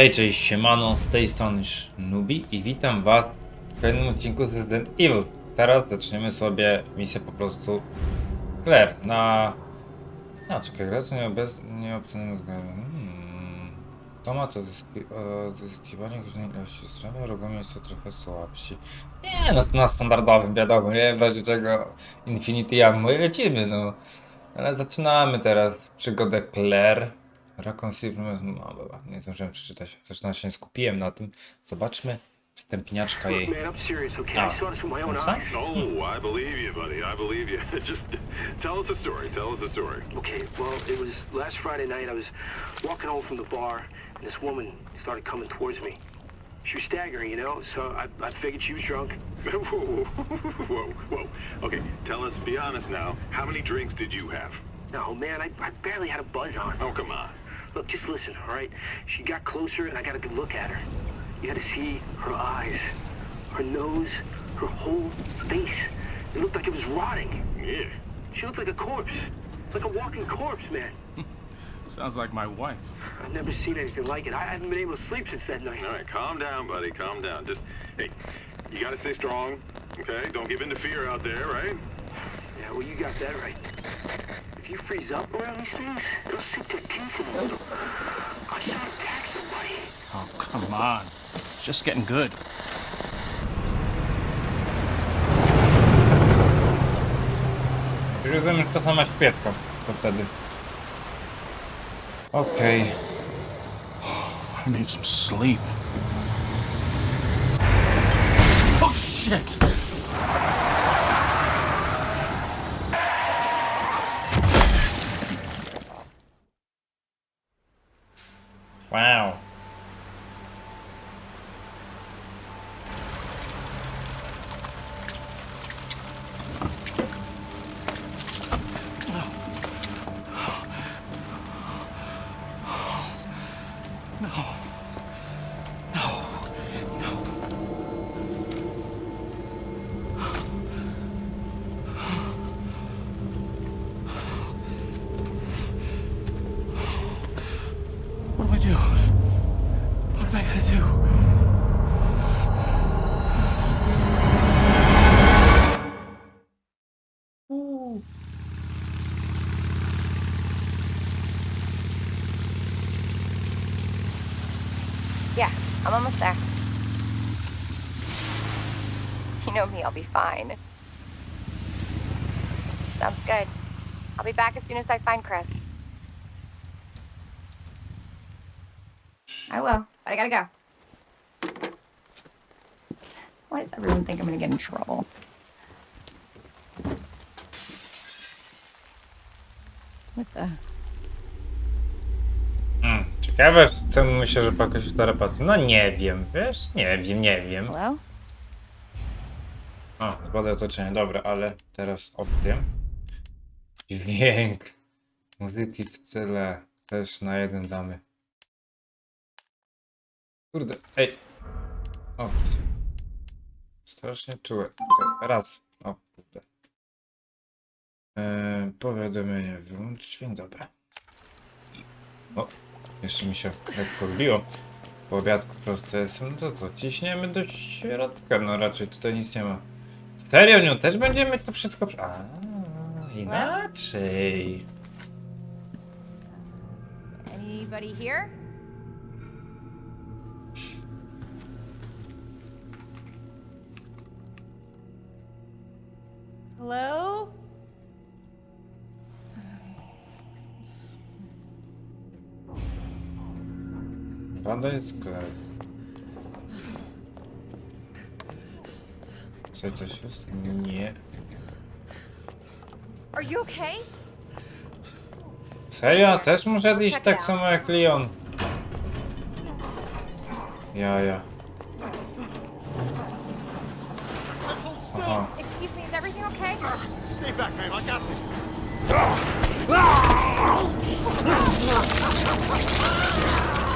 Hej, cześć, siemano, z tej strony Nubi i witam was w kolejnym odcinku z Resident Evil. Teraz zaczniemy sobie misję po prostu Claire na... A, czekaj, gracz nie obez... nie obcenionym względem. Hmm. To ma to zyski... odzyskiwanie różnej ilości strzelania, wrogowie jest to trochę słabsi. Nie, no to na standardowym, wiadomo, nie? W razie czego Infinity Ammo i lecimy, no. Ale zaczynamy teraz przygodę Claire. Rakon Silverman, no dobra, nie zdążyłem przeczytać. Zresztą się nie skupiłem na tym. Zobaczmy wstępniaczka jej. Man, I'm serious, okay? Ah, I saw this with my own what's that? eyes. Oh, I believe you, buddy. I believe you. Just tell us a story. Tell us a story. Okay, well, it was last Friday night. I was walking home from the bar, and this woman started coming towards me. She was staggering, you know, so I, I figured she was drunk. whoa, whoa, whoa, whoa. Okay, tell us. Be honest now. How many drinks did you have? No, man, I, I barely had a buzz on. Oh, come on. Look, just listen, all right? She got closer, and I got a good look at her. You had to see her eyes, her nose, her whole face. It looked like it was rotting. Yeah. She looked like a corpse, like a walking corpse, man. Sounds like my wife. I've never seen anything like it. I haven't been able to sleep since that night. All right, calm down, buddy. Calm down. Just hey, you gotta stay strong. Okay? Don't give in to fear out there, right? Yeah, well, you got that right. If you freeze up around these things, they'll sink their teeth in a little. I saw him attack somebody. Oh, come on. It's Just getting good. Czyli rozumiem, że to sama śpiewka to wtedy. Okej. I need some sleep. Oh, shit! Yeah, I'm almost there. You know me, I'll be fine. Sounds good. I'll be back as soon as I find Chris. I will, but I gotta go. Why does everyone think I'm gonna get in trouble? What the? Ciekawe, co myślę, że pokaż w terapacji. No nie wiem, wiesz? Nie wiem, nie wiem. Hello? O, zbadaj otoczenie, dobra, ale teraz o tym. Dźwięk muzyki w tyle też na jeden damy. Kurde, ej. O, strasznie czułe. Raz, o kurde. Eee, powiadomienie, wyłącz dźwięk, dobra. O, jeszcze mi się lekko odbiło. Po obiadku procesem, no to co, ciśniemy do środka, no raczej tutaj nic nie ma. Serio, nią też będziemy to wszystko... A, inaczej. Anybody here? Hello? Banda jest sklep. Czy coś jest? Nie. Are you okay? Serio? Też muszę iść tak samo jak Leon. Ja, ja. Aha. Excuse me, is everything okay? Stay back, man. I got this. I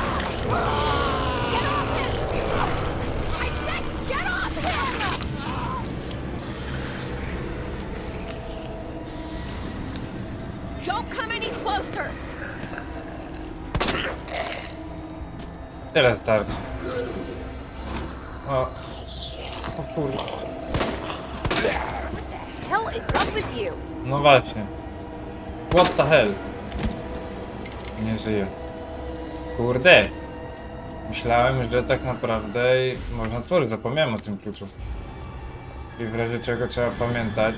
Tyle starczy. O. O kurde. Hell is up with you? No właśnie. What the hell? Nie żyje. Kurde. Myślałem, że tak naprawdę można tworzyć. Zapomniałem o tym kluczu. I w razie czego trzeba pamiętać,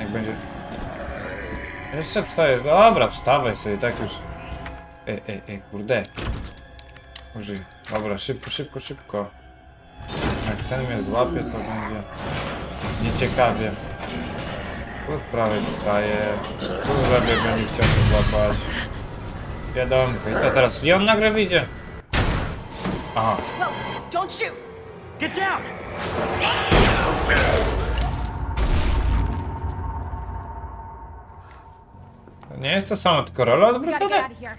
jak będzie... Jeszcze wstajesz. Dobra, wstawaj sobie, tak już. Ej, ej, ej, kurde. Użyj. Dobra, szybko, szybko, szybko. Jak ten mnie złapie, to będzie nieciekawie. Tu prawej wstaje. Tu lewej będzie chciał mnie złapać. Wiadomko. I co teraz? Leon nagle wyjdzie? Uh-huh. Aha. Whoa, don't shoot! Get down! To nie jest to samo, tylko rola We gotta get odwrócona? out of here.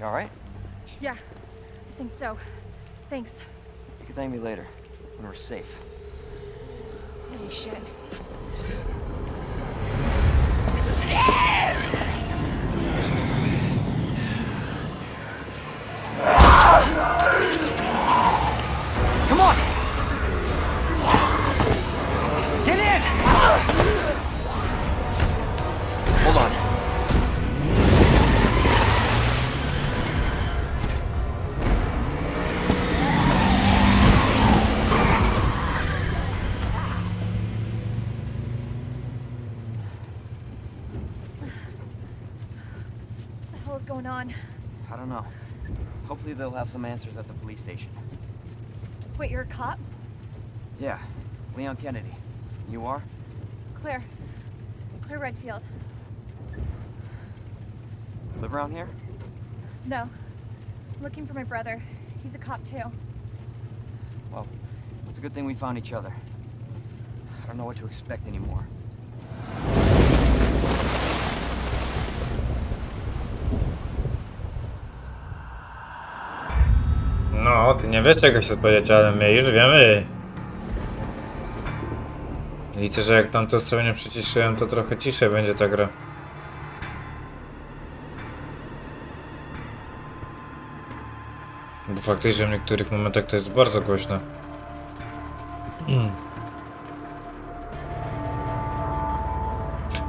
You alright? Yeah, I think so. Thanks. You can thank me later, when we're safe. Holy shit. They'll have some answers at the police station. Wait, you're a cop? Yeah, Leon Kennedy. You are? Claire. Claire Redfield. Live around here? No. I'm looking for my brother. He's a cop too. Well, it's a good thing we found each other. I don't know what to expect anymore. No, ty nie wiesz czego się odpowiedzieć, ale my już wiemy. Liczę, że jak sobie nie przyciszyłem, to trochę ciszej będzie ta gra. Bo faktycznie w niektórych momentach to jest bardzo głośno.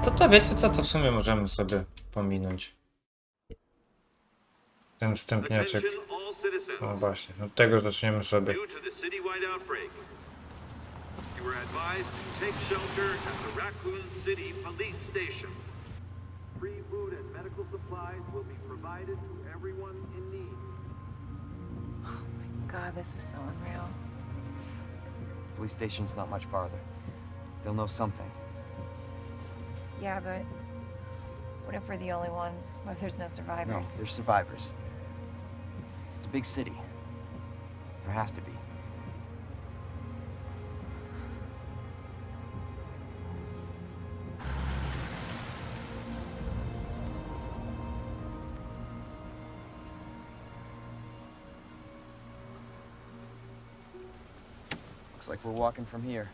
To to wiecie co, to w sumie możemy sobie pominąć. Ten wstępniaczek. Attention all citizens. No właśnie, od tego zaczniemy sobie. Due to the citywide outbreak, you were advised to take shelter at the Raccoon City Police Station. Free food and medical supplies will be provided to everyone in need. Oh God, this is so unreal. Police station's not much farther. They'll know something. Yeah, but what if we're the only ones? What if there's no No, survivors? they're survivors. A big city. There has to be. Looks like we're walking from here.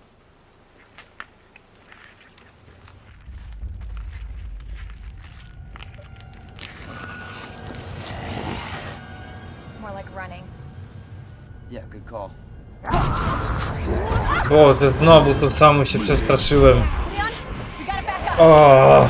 Boże, znowu to samo się przestraszyłem. O!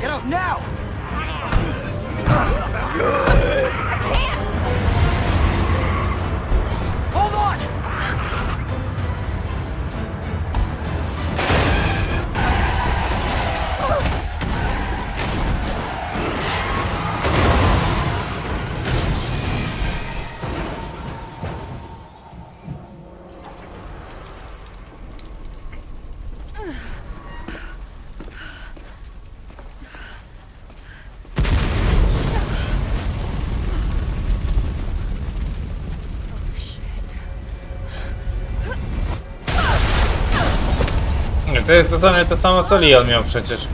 Get out now! To jest to samo co Leon miał przecież.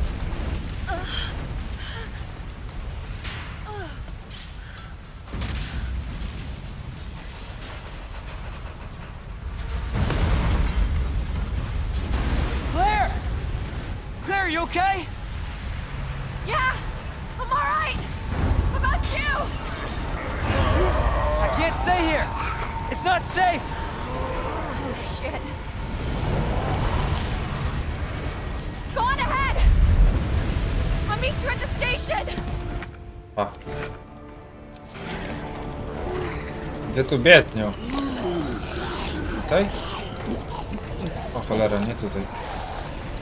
Claire! Claire, you okay? Yeah, I'm all about you? I can't stay here. It's not safe. Oh, shit. You the station. A. Gdzie tu biednią? Tutaj? O cholera, nie tutaj.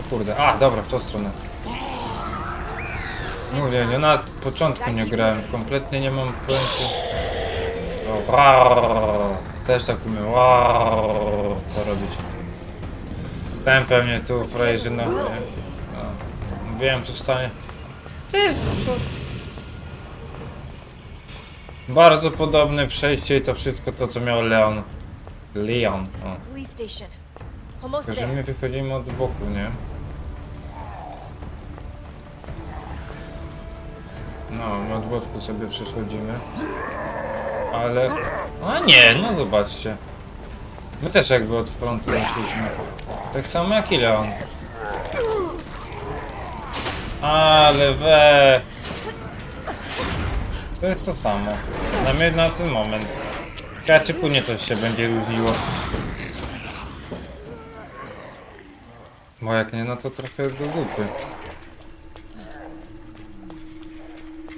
O kurde, a dobra, w tą stronę. Mówię, ja na początku nie grałem, kompletnie nie mam pojęcia. O, też tak umiem to robić. Ten pewnie tu frajerzyna. No, mówiłem, czy wstanie. Co jest? Bardzo podobne przejście i to wszystko to, co miał Leon. Leon. O. Police station. Almost Tylko, że my wychodzimy od boku, nie? No, my od boku sobie przechodzimy. Ale... A nie, no zobaczcie. My też jakby od frontu wyszliśmy. Tak samo jak i Leon. Ale we... To jest to samo. Mnie na ten moment. Czy później coś się będzie różniło. Bo jak nie, no to trochę do dupy.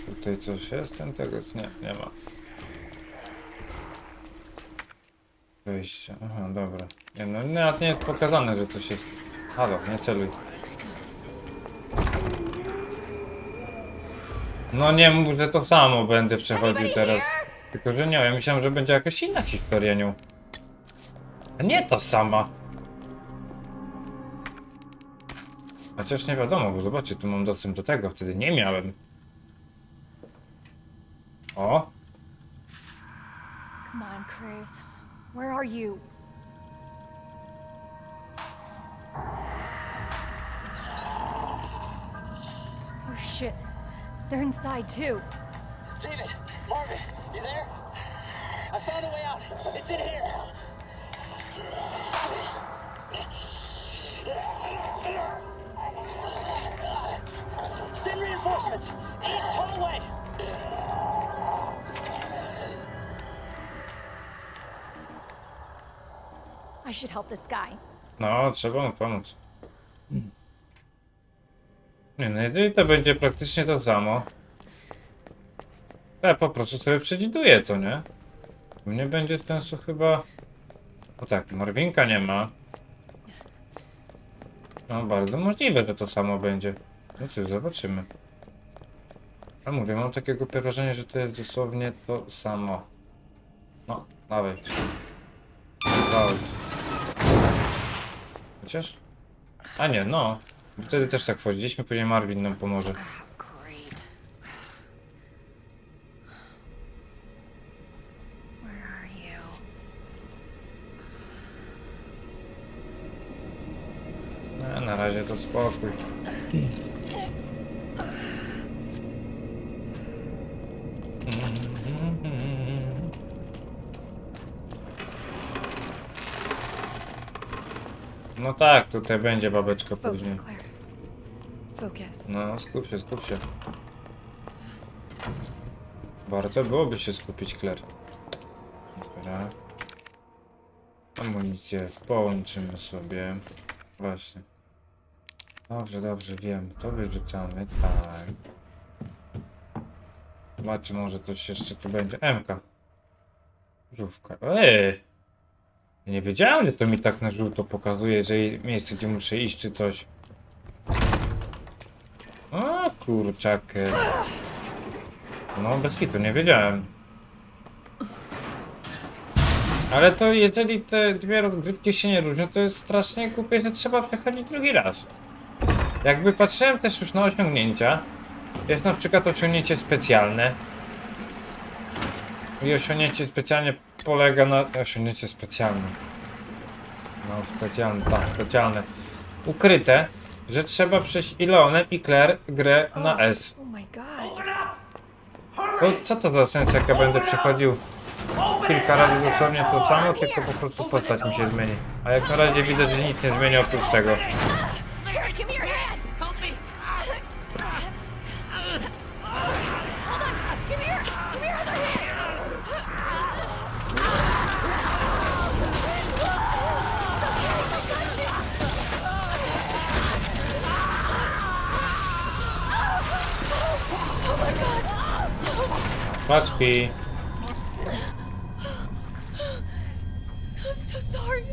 Tutaj coś jest? Ten tego nie, nie ma. Wyjście. Aha, dobra. Nie, no nawet nie jest pokazane, że coś jest. Halo, nie celuj. No nie mów, że to samo będę przechodził teraz. Tylko, że nie, ja myślałem, że będzie jakaś inna historia nią. A nie ta sama. Chociaż nie wiadomo, bo zobaczcie, tu mam dostęp do tego, wtedy nie miałem. O, Come on, Chris. Where are you? Oh shit. They're inside too. David, Marvin, you there? I found a way out. It's in here. Send reinforcements. East hallway. I should help this guy. no, trzeba mu pomóc. Nie no, jeżeli to będzie praktycznie to samo, to ja po prostu sobie przewiduję to, nie? Nie będzie sensu chyba... O tak, Marwinka nie ma. No, bardzo możliwe, że to samo będzie. No cóż, zobaczymy. A mówię, mam takiego wrażenia, że to jest dosłownie to samo. No, dawaj. Chociaż? A nie, no. Wtedy też tak wchodziliśmy, później Marvin nam pomoże. No, na razie to spokój. No tak, tutaj będzie babeczka później. Focus. No, skup się, skup się. Warto byłoby się skupić, Claire. Dobra. Amunicję połączymy sobie. Właśnie. Dobrze, dobrze, wiem. To wyrzucamy, tak. Zobaczmy, może coś jeszcze tu będzie. MK. Żówka. Ej! Nie wiedziałem, że to mi tak na żółto pokazuje, że miejsce, gdzie muszę iść, czy coś. O kurczakę. No bez kitu, nie wiedziałem. Ale to jeżeli te dwie rozgrywki się nie różnią, to jest strasznie głupie, że trzeba przechodzić drugi raz. Jakby patrzyłem też już na osiągnięcia. Jest na przykład osiągnięcie specjalne. I osiągnięcie specjalnie polega na... Osiągnięcie specjalne. No specjalne, tak, specjalne. Ukryte, że trzeba przejść i Leonem i Claire grę na S. Oh my god. To co to za sens, jak ja będę przechodził kilka razy dosłownie to samo, tylko po prostu postać mi się zmieni. A jak na razie widzę, że nic nie zmieni oprócz tego. Paczki. I'm so sorry.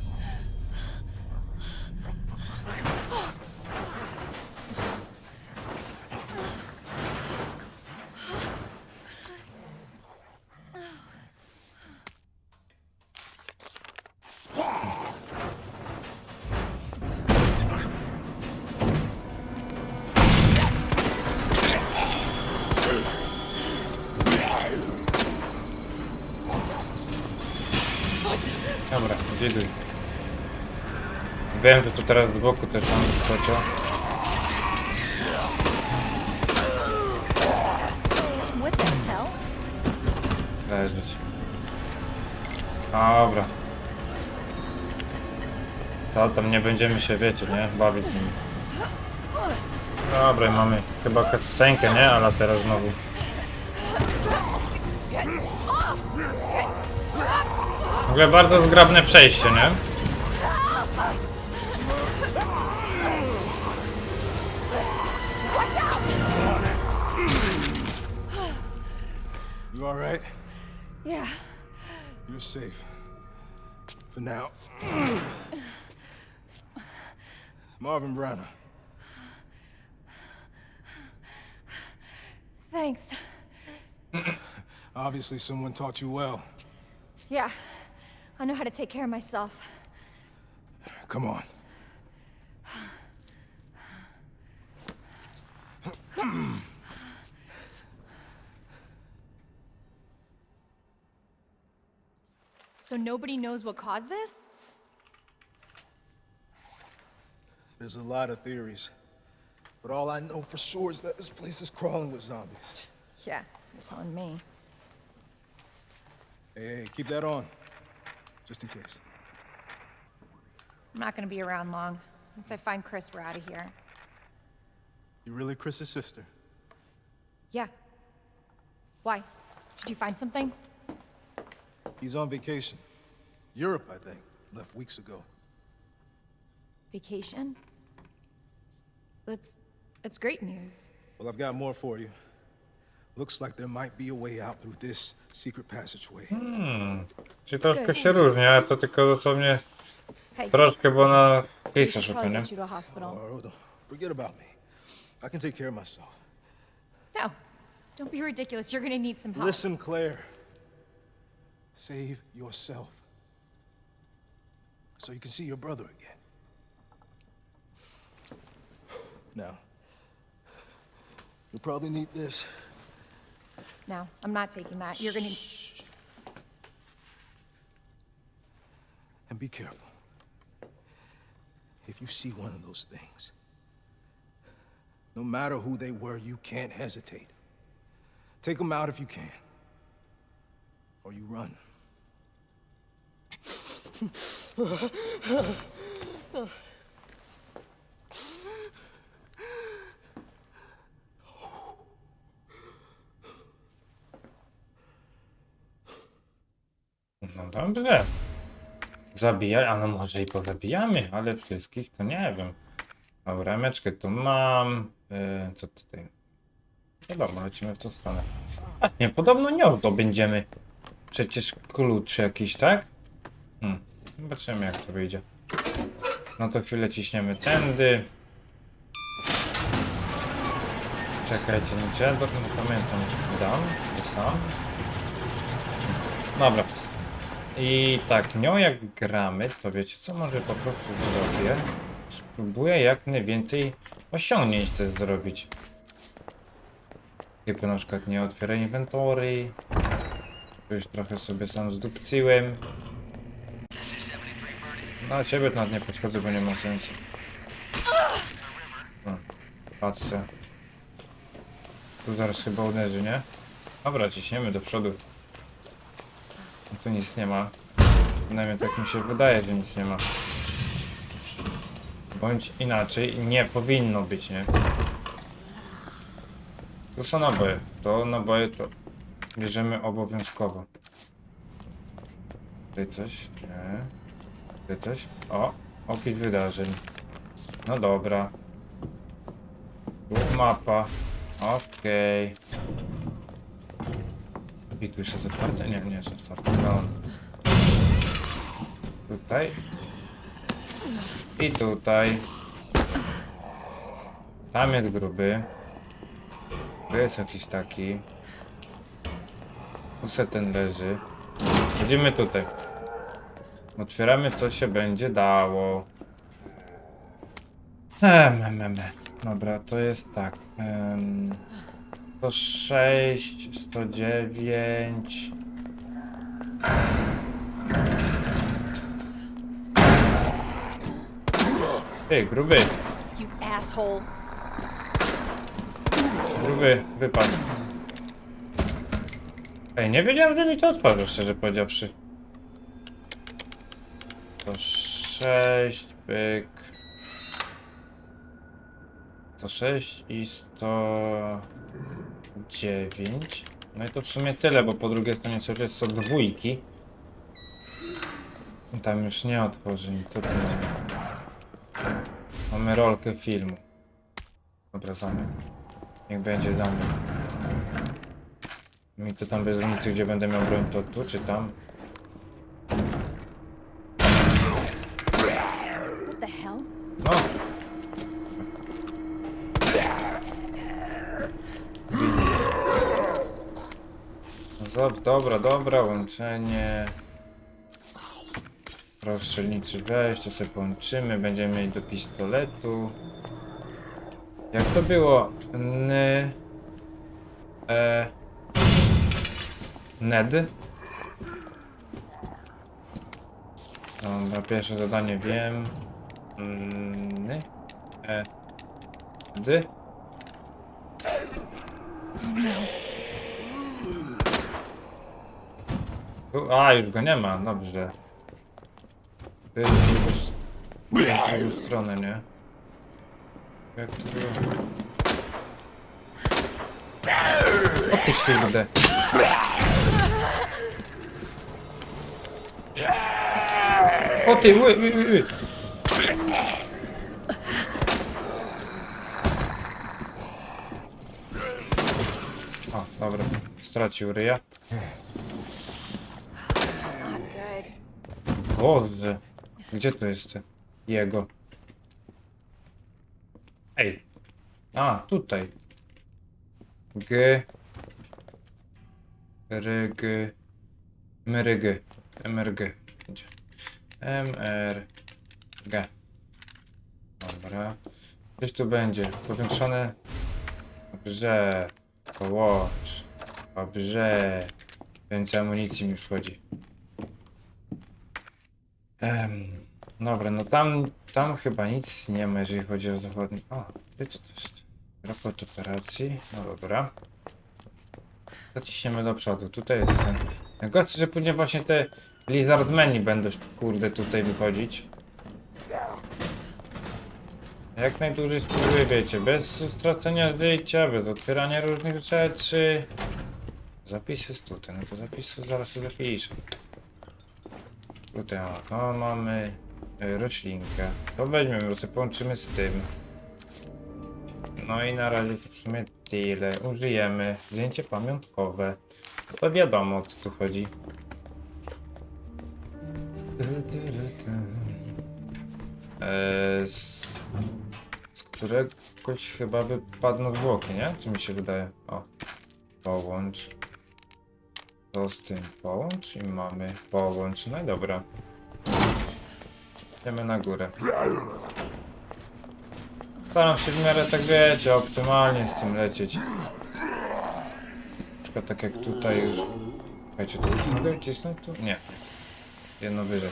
Wiem, że tu teraz do boku też mam wyskoczył. Leżeć. Dobra. Co tam, nie będziemy się, wiecie, nie? Bawić z nimi. Dobra, i mamy chyba kasenkę, nie? Ale teraz znowu. W ogóle bardzo zgrabne przejście, nie? All right? Yeah. You're safe. For now. Marvin Browner. Thanks. Obviously, someone taught you well. Yeah. I know how to take care of myself. Come on. So nobody knows what caused this? There's a lot of theories. But all I know for sure is that this place is crawling with zombies. Yeah, you're telling me. Hey, hey, keep that on. Just in case. I'm not gonna be around long. Once I find Chris, we're out of here. You really Chris's sister? Yeah. Why? Did you find something? He's on vacation. Europe, I think. Left weeks ago. Vacation? That's that's great news. Well, I've got more for you. Looks like there might be a way out through this secret passageway. Hmm. Czyli troszkę się różni, ale to tylko dosłownie troszkę, bo na we Chrisa szuka, nie? get you to a hospital. Oh, don't- forget about me. I can take care of myself. No, don't be ridiculous. You're gonna need some help. Listen, Claire. Save yourself. So you can see your brother again. Now, you'll probably need this. No, I'm not taking that. You're gonna. Shh. And be careful. If you see one of those things, no matter who they were, you can't hesitate. Take them out if you can. Or you run. No dobrze. Zabijaj, ale może i pozabijamy, ale wszystkich to nie wiem. Dobra, meczkę tu mam. Yy, co tutaj? No lecimy w tą stronę. A nie, podobno nią to będziemy. Przecież klucz jakiś, tak? Hmm. Zobaczymy jak to wyjdzie. No to chwilę ciśniemy tędy. Czekajcie, nie trzeba, bo pamiętam. Dam? Tam? Dobra. I tak, nią jak gramy, to wiecie co, może po prostu zrobię? Spróbuję jak najwięcej osiągnięć też zrobić. Typu na przykład nie otwieraj inwentory. Już trochę sobie sam zdupcyłem. Na ciebie nawet nie podchodzę, bo nie ma sensu. No, patrzę. Tu zaraz chyba uderzy, nie? Dobra, ciśniemy do przodu. Tu nic nie ma. Przynajmniej tak mi się wydaje, że nic nie ma. Bądź inaczej, nie powinno być, nie? Tu są naboje. To naboje to bierzemy obowiązkowo. Tutaj coś? Nie. Tutaj coś? O! Opis wydarzeń. No dobra. Tu mapa. Okej. I tu już jest otwarte? Nie, nie jest otwarte. No. Tutaj. I tutaj. Tam jest gruby. Tu jest jakiś taki. Tu se ten leży. Chodzimy tutaj. Otwieramy co się będzie dało. Em, em, em. Dobra, to jest tak. Um, 106, 109. Ty, gruby, gruby, wypadł. Ej, nie wiedziałem, że mi to otworzy, szczerze powiedziawszy. 106, pyk. 106 i 109. No i to w sumie tyle, bo po drugiej stronie cały czas są dwójki. I Tam już nie otworzy nic. Co tu mamy? Rolkę filmu. Dobra, zamek. Niech będzie zamek. Mi to tam bez różnicy, gdzie będę miał broń, to tu czy tam? No! Zob, dobra, dobra, łączenie. Rozstrzelniczy weź, to sobie połączymy, będziemy mieli do pistoletu. Jak to było? N... E... Ned? Dobra, pierwsze zadanie wiem. N... E... D? Tu, a, już go nie ma, dobrze. W drugą stronę, nie? Jak to było? O ty kurde. O ty, ły, ły, ły. O, dobra, stracił ryja. Boże, gdzie to jest jego? Ej, a, tutaj. G. R, G. MRG. MRG. Gdzie? Dobra. Gdzieś tu będzie. Powiększone. Dobrze. Połącz. Dobrze. Więcej amunicji mi wchodzi. Em, dobra, no tam, tam chyba nic nie ma, jeżeli chodzi o zachodni. O, wie co to jest? Raport operacji. No dobra. Zaciśniemy do przodu. Tutaj jest ten. Najgorsze, że później właśnie te Lizardmeni będą, kurde, tutaj wychodzić. Jak najdłużej spróbuję, wiecie, bez stracenia życia, bez otwierania różnych rzeczy. Zapis jest tutaj, no to zapisu zaraz zapiszę. Tutaj o, to mamy y, roślinkę. To weźmiemy, bo sobie połączymy z tym. No i na razie sumie tyle. Użyjemy. Zdjęcie pamiątkowe. To wiadomo o co tu chodzi. Z, z któregoś chyba wypadną zwłoki, nie? Czy mi się wydaje? O. Połącz. To z tym połącz i mamy połącz. No i dobra. Idziemy na górę. Staram się w miarę tak wiecie, optymalnie z tym lecieć. Na przykład tak jak tutaj już. Słuchajcie, to już mogę cisnąć tu? Nie. Jedno wyżej.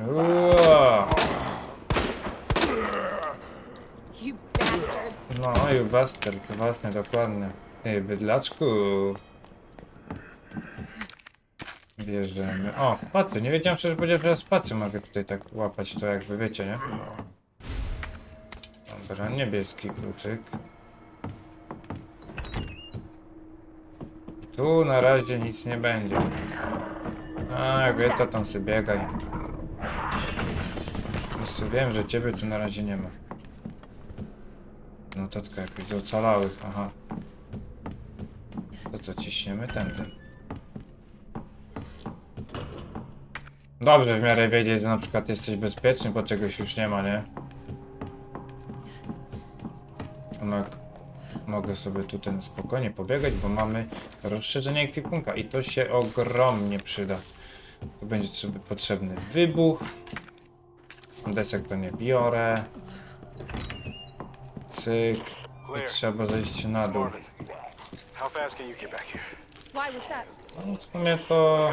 Uaa! You bastard. No właśnie, dokładnie. Ej, bydlaczku. Bierzemy. O, patrzę, nie wiedziałem szczerze powiedziawszy, że spację mogę tutaj tak łapać to jakby, wiecie, nie? Dobra, niebieski kluczyk. Tu na razie nic nie będzie. A, jak wie, to tam sobie biegaj. Wiesz wiem, że ciebie tu na razie nie ma. Notatka jakaś do ocalałych, aha. co ciśniemy tędy. Dobrze w miarę wiedzieć, że na przykład jesteś bezpieczny, bo czegoś już nie ma, nie? No, mogę sobie tutaj spokojnie pobiegać, bo mamy rozszerzenie ekwipunka i to się ogromnie przyda. Tu będzie trzeba, potrzebny wybuch. Desek to nie biorę. Cyk. I trzeba zejść na dół. No, w sumie to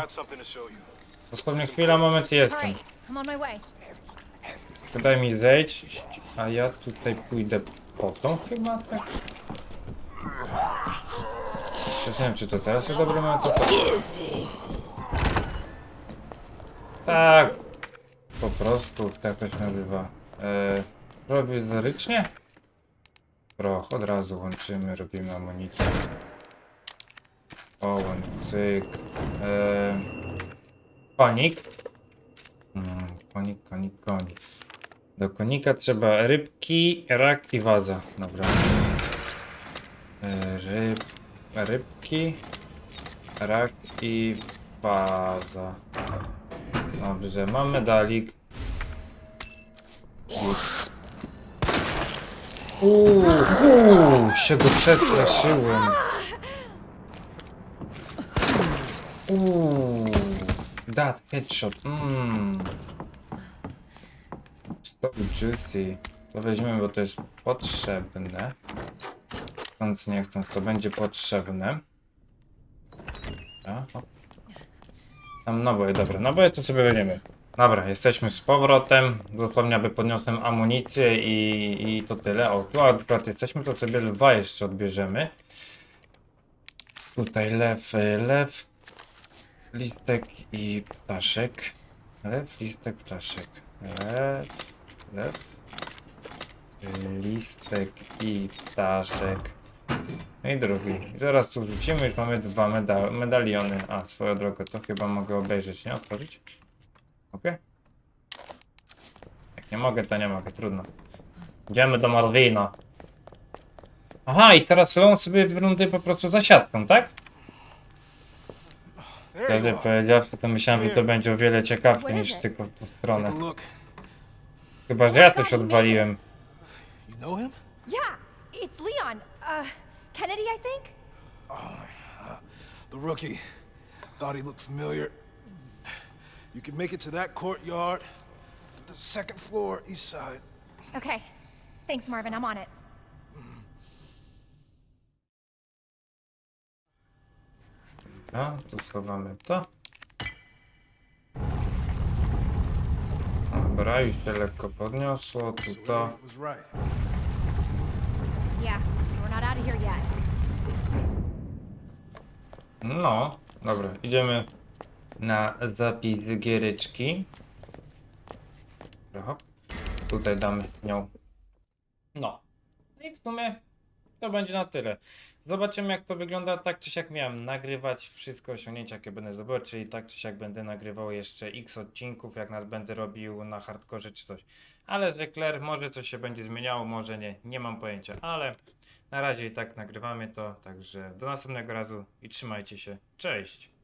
dosłownie chwila, moment i jestem. Daj mi zejść, a ja tutaj pójdę po tą chyba, tak? Przecież nie wiem, czy to teraz jest dobry moment, to... Tak, po prostu, jak to się nazywa? E, prowizorycznie? Proch, od razu łączymy, robimy amunicję. O, cyk. E, konik. Mm, konik, konik, konik. Do konika trzeba rybki, rak i waza. Dobra. E, Ryb, rybki, rak i waza. Dobrze, mam medalik. Uuu, się go przestraszyłem. Uuu, that headshot, mmm. So juicy. To weźmiemy, bo to jest potrzebne. Chcąc nie chcąc, to będzie potrzebne. Dobra. Tam naboje, dobra, naboje to sobie weźmiemy. Dobra, jesteśmy z powrotem. Dosłownie aby podniosłem amunicję i, i to tyle. O, tu akurat jesteśmy, to sobie lwa jeszcze odbierzemy. Tutaj lew, y, lew, listek i ptaszek. Lew, listek, ptaszek. Lew, lew, listek i ptaszek. No i drugi. Zaraz tu wrzucimy, już mamy dwa meda medaliony. A, swoją drogą, to chyba mogę obejrzeć, nie? Otworzyć? Okej. Jak nie mogę, to nie mogę, trudno. Idziemy do Marwina. Aha, i teraz Leon sobie wyrundy po prostu za siatką, tak? Wtedy powiedziawszy, to myślałem, że to będzie o wiele ciekawsze niż tylko w tą stronę. Chyba, że ja coś odwaliłem. You know him? Yeah, it's Leon. Uh, Kennedy, I think? Oh the rookie. Thought he looked familiar. You can make it to that courtyard. The second floor, east side. Okay. Thanks, Marvin. I'm on it. No, tu schowamy to. Dobra, już się lekko podniosło, tu So to. Elliot was right. Yeah, we're No, dobra, idziemy na zapis giereczki. Hop. Tutaj damy nią. No. No i w sumie to będzie na tyle. Zobaczymy jak to wygląda. Tak czy siak miałem nagrywać wszystko osiągnięcia jakie będę zdobył, czyli tak czy siak będę nagrywał jeszcze x odcinków, jak nas będę robił na hardkorze czy coś. Ale Claire, może coś się będzie zmieniało, może nie, nie mam pojęcia, ale na razie i tak nagrywamy to, także do następnego razu i trzymajcie się. Cześć!